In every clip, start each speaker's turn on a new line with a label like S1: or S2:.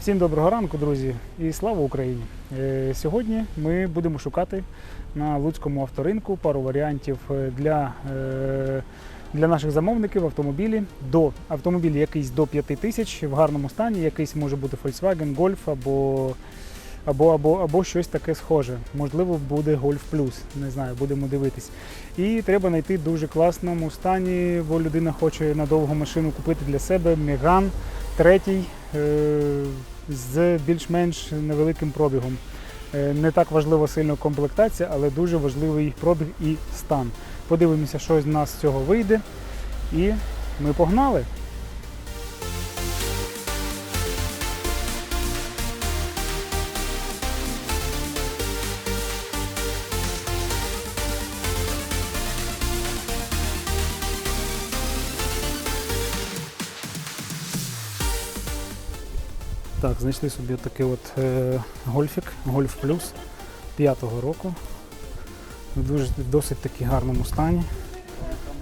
S1: Всім доброго ранку, друзі, і слава Україні! Е, Сьогодні ми будемо шукати на Луцькому авторинку пару варіантів е, для, е, для наших замовників автомобілі. До автомобіль якийсь до 5 тисяч в гарному стані, якийсь може бути Volkswagen, Golf або, або, або, або щось таке схоже. Можливо, буде Golf Plus, не знаю, будемо дивитись. І треба знайти дуже класному стані, бо людина хоче надовго машину купити для себе. Меган третій з більш-менш невеликим пробігом. Е, Не так важлива сильно комплектація, але дуже важливий пробіг і стан. Подивимося, що з нас з цього вийде. І ми погнали. Так, знайшли собі такий от е, гольфік, гольф плюс 5-го року. Дуже досить таки гарному стані,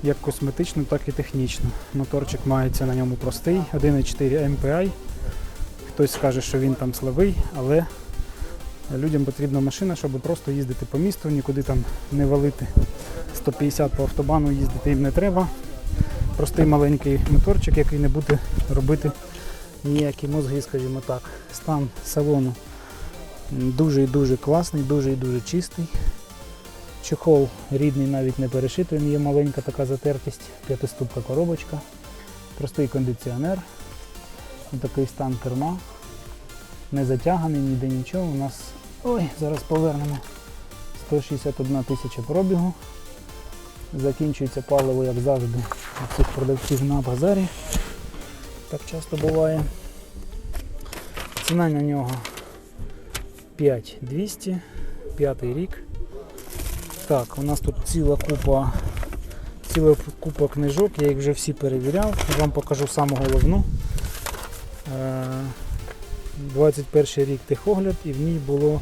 S1: як косметично, так і технічно. Моторчик мається на ньому простий, 1,4 MPI. Хтось скаже, що він там слабий, але людям потрібна машина, щоб просто їздити по місту, нікуди там не валити 150 по автобану їздити їм не треба. Простий маленький моторчик, який не буде робити ніякі мозги, скажімо так. Стан салону дуже і дуже класний, дуже і дуже чистий. Чехол рідний, навіть не перешитий, він є маленька така затертість, п'ятиступка коробочка, простий кондиціонер, такий стан керма, не затяганий, ніде нічого. У нас, ой, зараз повернемо 161 тисяча пробігу. Закінчується паливо, як завжди, у цих продавців на базарі. Так часто буває. Ціна на нього 5200, п'ятий рік. Так, у нас тут ціла купа, ціла купа книжок, я їх вже всі перевіряв. Вам покажу саму головну. Е, 21 рік техогляд і в ній було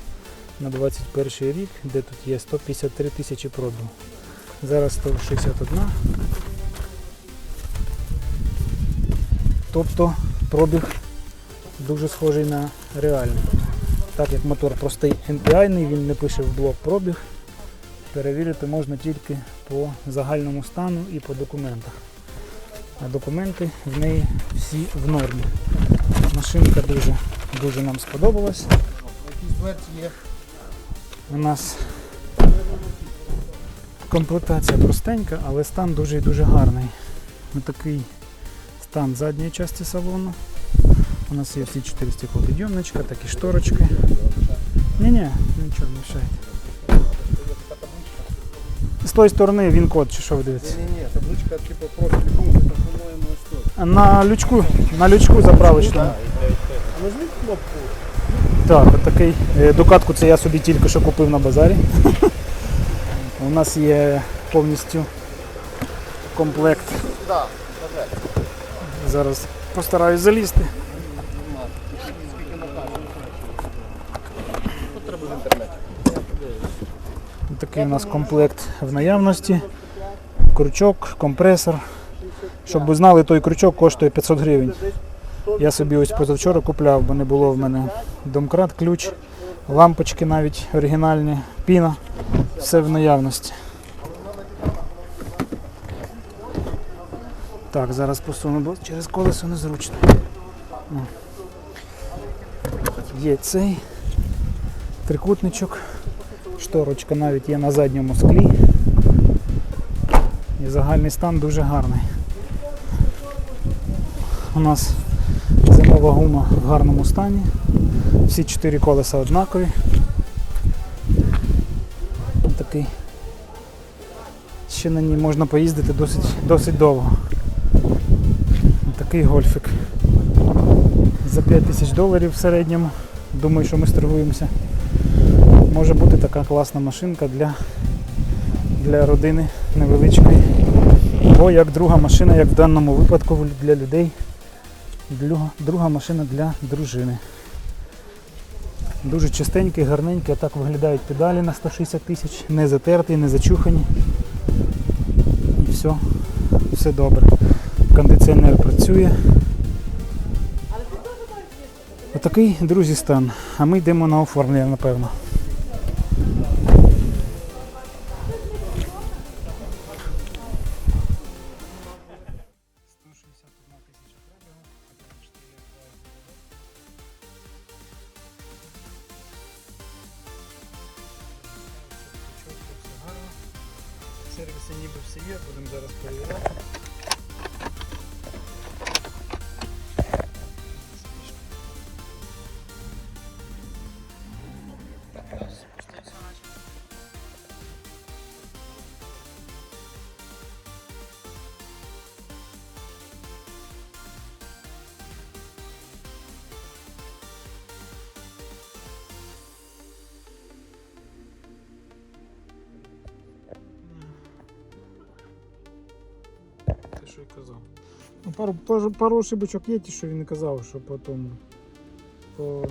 S1: на 21 рік, де тут є 153 тисячі пробігу. Зараз 161. Тобто пробіг дуже схожий на реальний. Так як мотор простий MPI, він не пише в блок пробіг, перевірити можна тільки по загальному стану і по документах. А документи в неї всі в нормі. Машинка дуже, дуже нам сподобалась. У нас комплектація простенька, але стан дуже і дуже гарний. Ось такий стан задньої частини салону. У нас є всі 4 стеклопідйомничка, такі шторочки. Ні-ні, нічого не мішає. З тої сторони він код, чи що ви дивитесь?
S2: Ні, ні, табличка типу профіль пункту, так, по-моєму,
S1: На лючку, на лючку заправочному.
S2: Нажміть кнопку.
S1: Так, такий е, докатку це я собі тільки що купив на базарі. У нас є повністю комплект.
S2: Да, назад.
S1: Зараз постараюсь залізти. Такий у нас комплект в наявності. Крючок, компресор. Щоб ви знали, той крючок коштує 500 гривень. Я собі ось позавчора купляв, бо не було в мене домкрат, ключ, лампочки навіть оригінальні, піна. Все в наявності. Так, зараз посуну, бо через колесо незручно. О. Є цей трикутничок. Шторочка навіть є на задньому склі. І загальний стан дуже гарний. У нас зимова гума в гарному стані. Всі чотири колеса однакові. Такий. Ще на ній можна поїздити досить, досить довго. Такий гольфик. За 5 тисяч доларів в середньому. Думаю, що ми сторгуємося може бути така класна машинка для, для родини невеличкої. Або як друга машина, як в даному випадку для людей. Друга, машина для дружини. Дуже чистенький, гарненький, а так виглядають педалі на 160 тисяч, не затерті, не зачухані. І все, все добре. Кондиціонер працює. Отакий, друзі, стан. А ми йдемо на оформлення, напевно. Сервіси ніби всі є, будемо зараз перевіряти. Що я казав.
S2: Ну, пару, пару, пару ошибочок є, ті, що він казав, що по тому. По...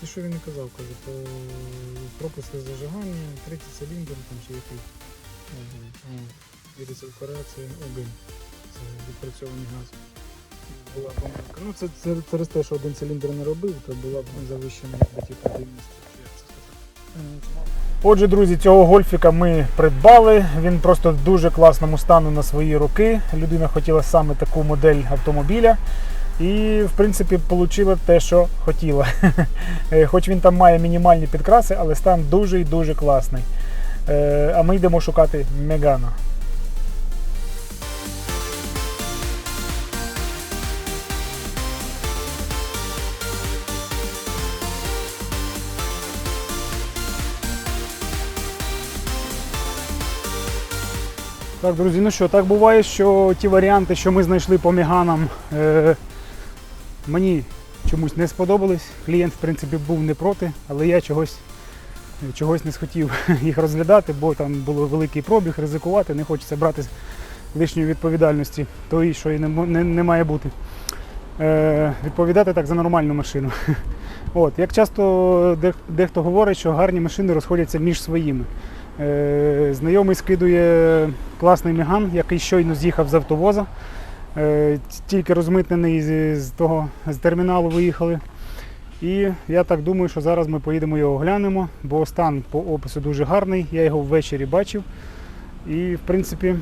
S2: Ті, що він казав, каже, по пропуски зажигання, третій циліндр там чи який. Ага. І рециркуляція огонь. Це відпрацьований газ. Була помилка. Ну, це, це через те, що один циліндр не робив, то була б завищена якби сказати.
S1: Отже, друзі, цього гольфіка ми придбали. Він просто в дуже класному стану на свої роки. Людина хотіла саме таку модель автомобіля. І, в принципі, отримала те, що хотіла. Е, Хоч він там має мінімальні підкраси, але стан дуже і дуже класний. Е, А ми йдемо шукати Мегана. Так, друзі, ну що, так буває, що ті варіанти, що ми знайшли по міганам, е, мені чомусь не сподобались. Клієнт, в принципі, був не проти, але я чогось, чогось не схотів їх розглядати, бо там було великий пробіг, ризикувати, не хочеться брати лишньої відповідальності, тої, що і не, не, не має бути. Е, відповідати так за нормальну машину. От, як часто дехто говорить, що гарні машини розходяться між своїми. Е, знайомий скидує класний міган, який щойно з'їхав з автовоза. Е, тільки розмитнений з, того з терміналу виїхали. І я так думаю, що зараз ми поїдемо його оглянемо, бо стан по опису дуже гарний. Я його ввечері бачив. І, в принципі,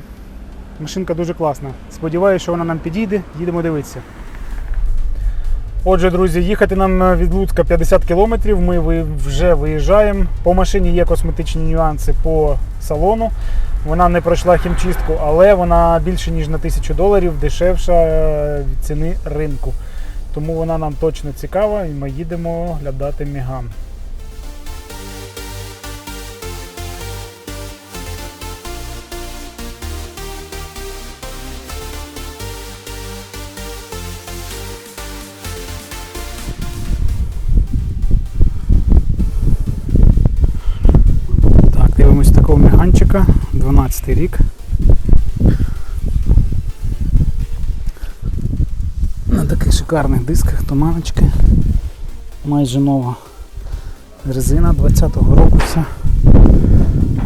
S1: машинка дуже класна. Сподіваюся, що вона нам підійде. Їдемо дивитися. Отже, друзі, їхати нам від Луцька 50 кілометрів. Ми вже виїжджаємо. По машині є косметичні нюанси по салону. Вона не пройшла хімчистку, але вона більше ніж на 1000 доларів дешевша е, від ціни ринку. Тому вона нам точно цікава і ми їдемо глядати Міган. Такого меганчика, 12 рік. На таких шикарних дисках, туманочки. Майже нова резина 20-го року вся.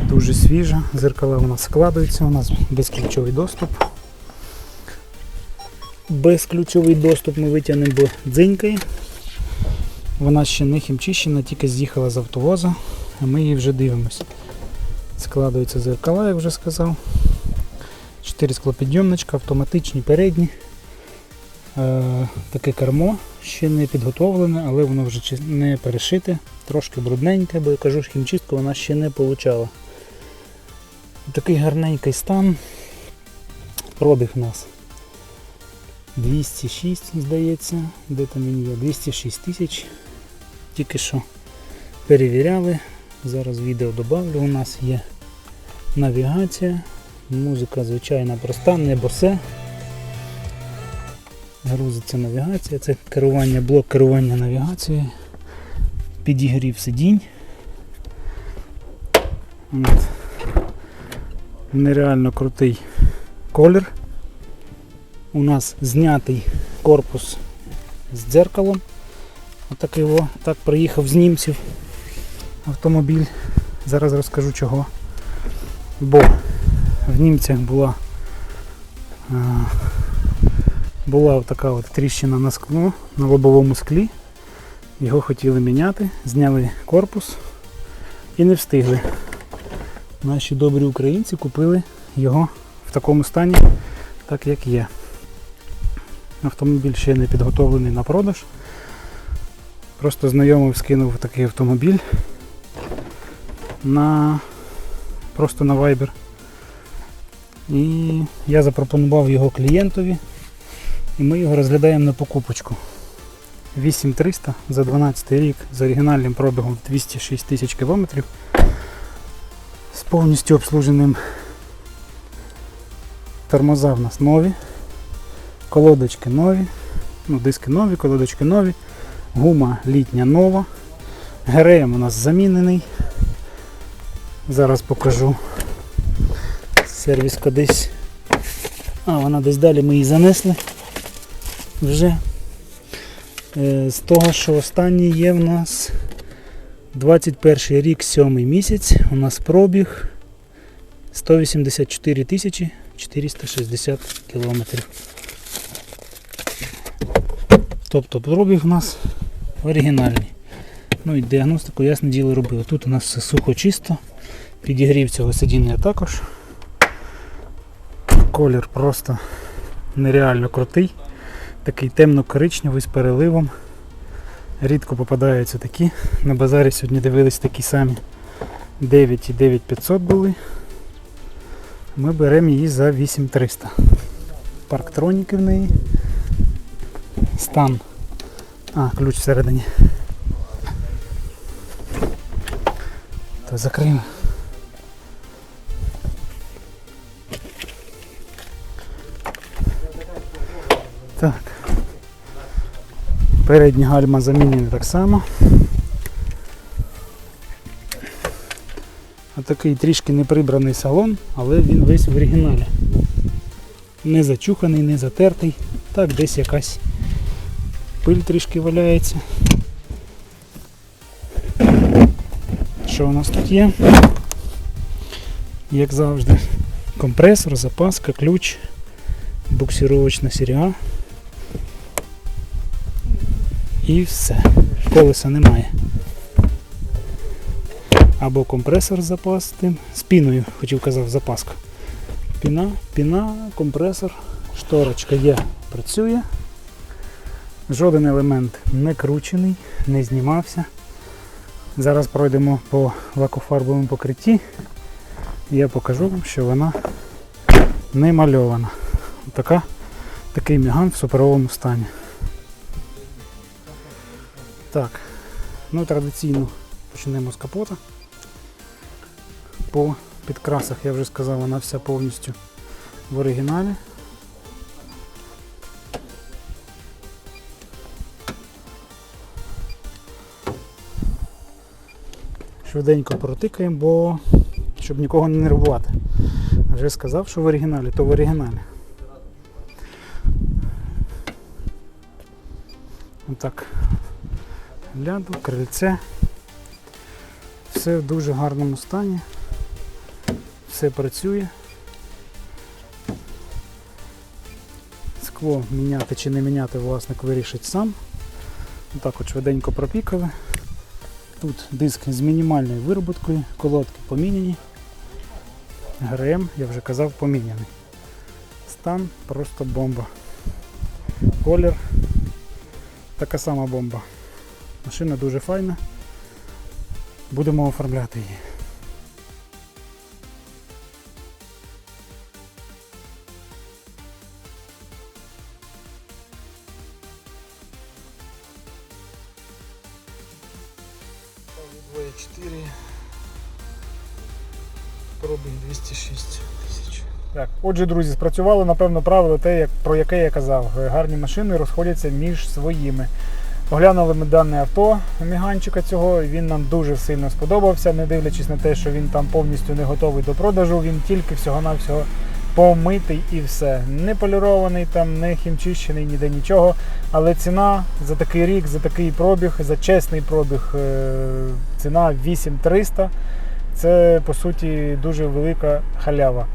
S1: Дуже свіжа, зеркала у нас складаються, у нас безключовий доступ. Безключовий доступ ми витягнемо, бо дзинькає. Вона ще не хімчищена, тільки з'їхала з автовоза, а ми її вже дивимося. Складаються зеркала, як вже сказав. 4 склопідйомничка, автоматичні передні. Е, таке кермо ще не підготовлене, але воно вже не перешите, трошки брудненьке, бо я кажу, що хімчистку вона ще не получала. Такий гарненький стан. Пробіг у нас 206, здається, де там він є, 206 тисяч. Тільки що перевіряли. Зараз відео додавлю. У нас є навігація, музика звичайна проста, не босе. Грузиться навігація, це керування, блок керування навігацією, підігрів сидінь. От. Нереально крутий колір. У нас знятий корпус з дзеркалом. Отакий о, так приїхав з німців автомобіль. Зараз розкажу чого. бо в німцях була, е, була така от тріщина на скло, на лобовому склі. Його хотіли міняти, зняли корпус і не встигли. Наші добрі українці купили його в такому стані, так як є. Автомобіль ще не підготовлений на продаж. Просто знайомий скинув такий автомобіль на просто на Viber. І я запропонував його клієнтові, і ми його розглядаємо на покупочку. 8300 за 12 рік з оригінальним пробігом 206 тисяч кілометрів з повністю обслуженим тормоза в нас нові, колодочки нові, ну, диски нові, колодочки нові, гума літня нова, ГРМ у нас замінений. Зараз покажу. Сервіска десь. А, вона десь далі ми її занесли вже. Е, З того, що останній є в нас 21 рік, 7 місяць. У нас пробіг 184 тисячі 460 кілометрів. Тобто пробіг у нас оригінальний. Ну і діагностику, ясне діло, робив. Тут у нас все сухо чисто. Підігрів цього сидіння також. Колір просто нереально крутий. Такий темно-коричневий з переливом. Рідко попадаються такі. На базарі сьогодні дивились такі самі 9 і 9500 були. Ми беремо її за 8300. Парктроніки в неї. Стан. А, ключ всередині. То закриємо. Так. Передні гальма замінені так само. Отакий трішки неприбраний салон, але він весь в оригіналі. Не зачуханий, не затертий. Так, десь якась пиль трішки валяється. Що у нас тут є? Як завжди, компресор, запаска, ключ, буксировочна сірга. І все. Колеса немає. Або компресор запастим. З піною, хотів казав, запаска. Піна, піна, компресор, шторочка є, працює. Жоден елемент не кручений, не знімався. Зараз пройдемо по лакофарбовому покритті. Я покажу вам, що вона не мальована. Така, такий міган в суперовому стані. Так, ну традиційно почнемо з капота. По підкрасах я вже сказав, вона вся повністю в оригіналі. Швиденько протикаємо, бо щоб нікого не нервувати. Вже сказав, що в оригіналі, то в оригіналі. Отак. Ляду, крильце. Все в дуже гарному стані. Все працює. Скло міняти чи не міняти власник вирішить сам. Отак от швиденько пропікали. Тут диск з мінімальною вироботкою, колодки поміняні. ГРМ, я вже казав, поміняний. Стан просто бомба. Колір така сама бомба. Машина дуже файна. Будемо оформляти її.
S2: Двоє 4. Пробіг 206 тисяч.
S1: Так, отже, друзі, спрацювало напевно правило те, як, про яке я казав. Гарні машини розходяться між своїми. Оглянули ми дане авто міганчика цього, він нам дуже сильно сподобався, не дивлячись на те, що він там повністю не готовий до продажу, він тільки всього-навсього помитий і все. Не полірований, там, не хімчищений, ніде нічого. Але ціна за такий рік, за такий пробіг, за чесний пробіг, е, ціна 8300. це по суті дуже велика халява.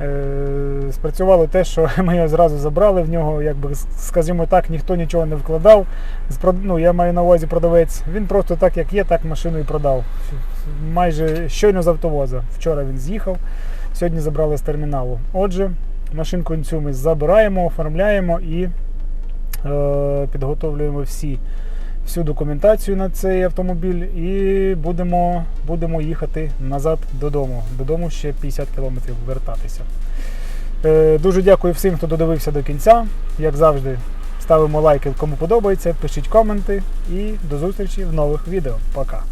S1: Е, Спрацювало те, що ми його зразу забрали в нього, якби скажімо так, ніхто нічого не вкладав. Ну, я маю на увазі продавець. Він просто так, як є, так машину і продав. Майже щойно з автовоза. Вчора він з'їхав, сьогодні забрали з терміналу. Отже, машинку цю ми забираємо, оформляємо і е, підготовлюємо всі, всю документацію на цей автомобіль і будемо, будемо їхати назад додому. Додому ще 50 кілометрів вертатися. Е, дуже дякую всім, хто додивився до кінця. Як завжди, ставимо лайки, кому подобається, пишіть коменти і до зустрічі в нових відео. Пока!